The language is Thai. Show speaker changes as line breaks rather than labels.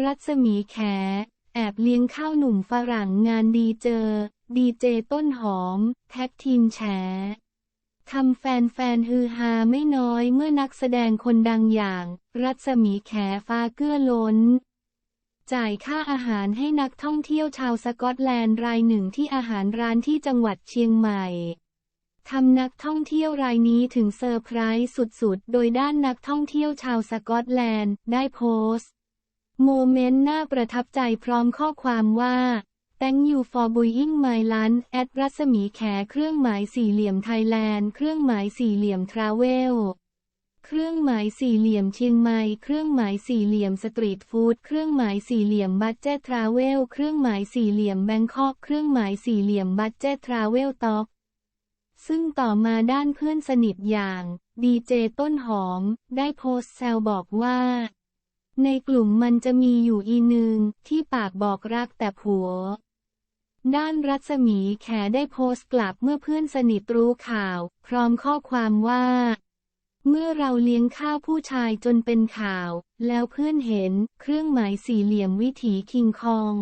รัศมีแข แอบเลี้ยงข้าวหนุ่มฝรั่งงานดีเจอ ดีเจต้นหอม แท็กทีมแฉทำแฟนๆฮือฮาไม่น้อยเมื่อนักแสดงคนดังอย่าง รัศมีแขฟ้าเกื้อล้น จ่ายค่าอาหารให้นักท่องเที่ยวชาวสกอตแลนด์รายหนึ่งที่อาหารร้านที่จังหวัดเชียงใหม่ทำนักท่องเที่ยวรายนี้ถึงเซอร์ไพรส์สุดๆ โดยด้านนักท่องเที่ยวชาวสกอตแลนด์ได้โพสต์ โมเมนต์น่าประทับใจพร้อมข้อความว่า Thank you for buying my lunch at รัศมีแขเครื่องหมายสี่เหลี่ยมไทยแลนด์ เครื่องหมายสี่เหลี่ยมทราเวล เครื่องหมายสี่เหลี่ยมเชียงใหม่ เครื่องหมายสี่เหลี่ยมสตรีทฟู้ด เครื่องหมายสี่เหลี่ยมบัตเจตทราเวล เครื่องหมายสี่เหลี่ยมแบงคอก เครื่องหมายสี่เหลี่ยมบัตเจตทราเวลต็อกซึ่งต่อมาด้านเพื่อนสนิทอย่าง ดีเจต้นหอม ได้โพสต์แซวบอกว่า ในกลุ่มมันจะมีอยู่อีหนึ่งที่ปากบอกรักแต่ผัว ด้านรัศมีแขได้โพสต์กลับเมื่อเพื่อนสนิทรู้ข่าว พร้อมข้อความว่า เมื่อเราเลี้ยงข้าวผู้ชายจนเป็นข่าว แล้วเพื่อนเห็นเครื่องหมายสี่เหลี่ยมวิถีคิงคอง